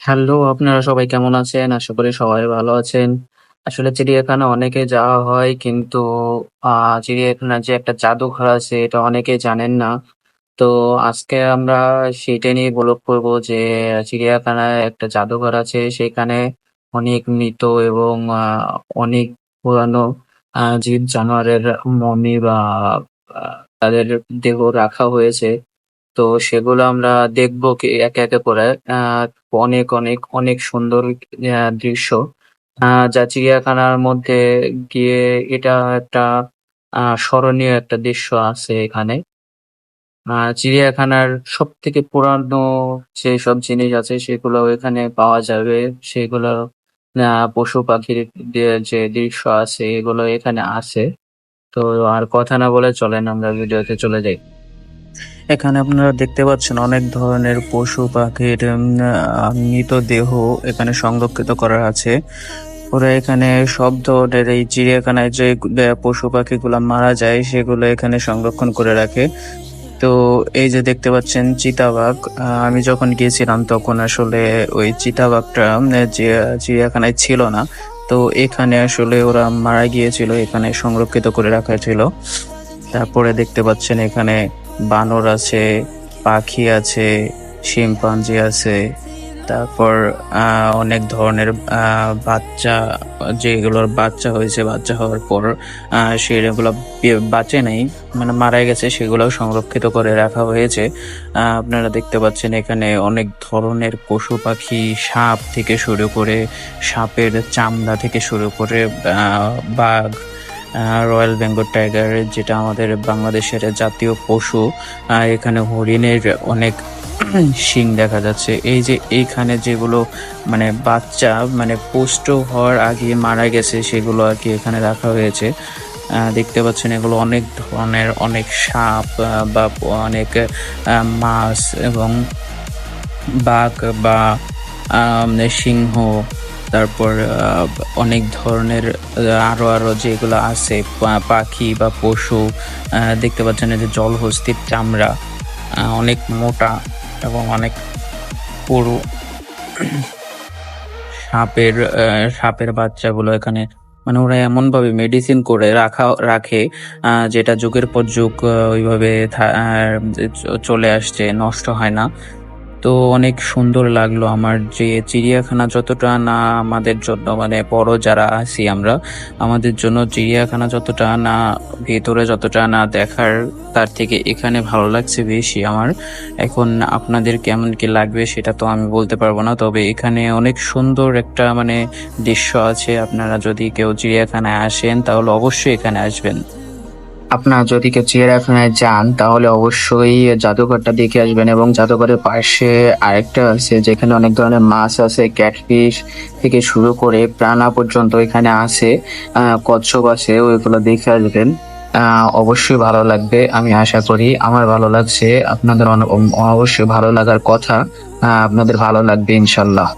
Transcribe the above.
Hello আপনারা সবাই কেমন আছেন? আশা করি সবাই ভালো আছেন। আসলে চিড়িয়াখানা অনেকে যাওয়া হয়, কিন্তু, আ চিড়িয়াখানার যে একটা জাদুঘর আছে, এটা অনেকেই জানেন না। তো আজকে আমরা সেইটা নিয়ে ব্লগ করব যে, চিড়িয়াখানায় একটা জাদুঘর আছে, সেখানে অনেক মৃত এবং অনেক পুরানো আ জীব-জানোয়ারের মমি বা আ তাদের দেহ রাখা হয়েছে। তো সেগুলো আমরা দেখব কি একে, একে করে। আ অনেক, অনেক, অনেক সুন্দর আ দৃশ্য। আ যা চিড়িয়াখানার মধ্যে গিয়ে এটা একটা আ স্মরণীয় একটা দৃশ্য আছে এখানে। আ চিড়িয়াখানার সবথেকে পুরানো যেসব জিনিস আছে সেগুলো এখানে পাওয়া যাবে। সেগুলো আ পশু-পাখির যে দৃশ্য আছে, এগুলো এখানে আছে। তো আর কথা না বলে চলেন আমরা ভিডিওতে চলে যাই। এখানে আপনারা দেখতে পাচ্ছেন অনেক ধরনের পশু-পাখির, উম আ মৃতদেহ এখানে সংরক্ষিত করা আছে। ওরা এখানে সব ধরনের এই চিড়িয়াখানায় যে আ পশু-পাখিগুলা মারা যায়, সেগুলো এখানে সংরক্ষণ করে রাখে। তো এই যে দেখতে পাচ্ছেন চিতাবাঘ। আমি যখন গিয়েছিলাম তখন আসলে ওই চিতাবাঘটা চিড়িয়াখানায় ছিল না। তো এখানে আসলে ওরা মারা গিয়েছিল। এখানে সংরক্ষিত করে রাখা ছিল। তারপরে দেখতে পাচ্ছেন এখানে বানর আছে, পাখি আছে, শিম্পাঞ্জি আছে। তারপর অনেক ধরনের বাচ্চা যেগুলোর বাচ্চা হয়েছে, বাচ্চা হওয়ার পর সেগুলো বাঁচে নাই, মানে মারা গেছে সেগুলোও সংরক্ষিত করে রাখা হয়েছে। আপনারা দেখতে পাচ্ছেন এখানে অনেক ধরনের পশু-পাখি, সাপ থেকে শুরু করে সাপের চামড়া থেকে শুরু করে বাঘ, রয়্যাল বেঙ্গল টাইগার যেটা আমাদের বাংলাদেশের জাতীয় পশু। এখানে হরিণের অনেক শিং দেখা যাচ্ছে। এই যে এইখানে যেগুলো মানে বাচ্চা মানে পুষ্ট হওয়ার আগে মারা গেছে সেগুলো আর কি এখানে রাখা হয়েছে। দেখতে পাচ্ছেন এগুলো অনেক ধরনের অনেক সাপ বা অনেক মাছ এবং বাঘ বা সিংহ তারপর অনেক ধরনের আরও, আরও যেগুলো আছে পাখি বা পশু দেখতে পাচ্ছেন এই যে জলহস্তির চামড়া অনেক মোটা এবং অনেক পুরু। সাপের সাপের বাচ্চাগুলো এখানে মানে ওরা এমনভাবে মেডিসিন করে রাখা রাখে যেটা যুগের পর যুগ ওইভাবে চলে আসছে, নষ্ট হয় না। তো অনেক সুন্দর লাগল আমার যে চিড়িয়াখানা যতটা না আমাদের জন্য মানে বড় যারা আছি আমরা, আমাদের জন্য চিড়িয়াখানা যতটা না ভেতরে যতটা না দেখার তার থেকে এখানে ভালো লাগছে বেশি আমার। এখন আপনাদের কেমন কি লাগবে সেটা তো আমি বলতে পারব না। তবে এখানে অনেক সুন্দর একটা মানে দৃশ্য আছে। আপনারা যদি কেউ চিড়িয়াখানায় আসেন তাহলে অবশ্যই এখানে আসবেন। আপনারা যদি কেউ চিড়িয়াখানায় যান তাহলে অবশ্যই জাদুঘরটা দেখে আসবেন এবং জাদুঘরের পাশে আরেকটা আছে যেখানে অনেক ধরনের মাছ আছে, ক্যাটফিশ থেকে শুরু করে প্রাণা পর্যন্ত এখানে আছে। কচ্ছপ আছে ওইগুলো দেখে আসবেন। অবশ্যই ভালো লাগবে আমি আশা করি। আমার ভালো লাগছে। আপনাদের অবশ্যই ভালো লাগার কথা। আপনাদের ভালো লাগবে ইনশাল্লাহ।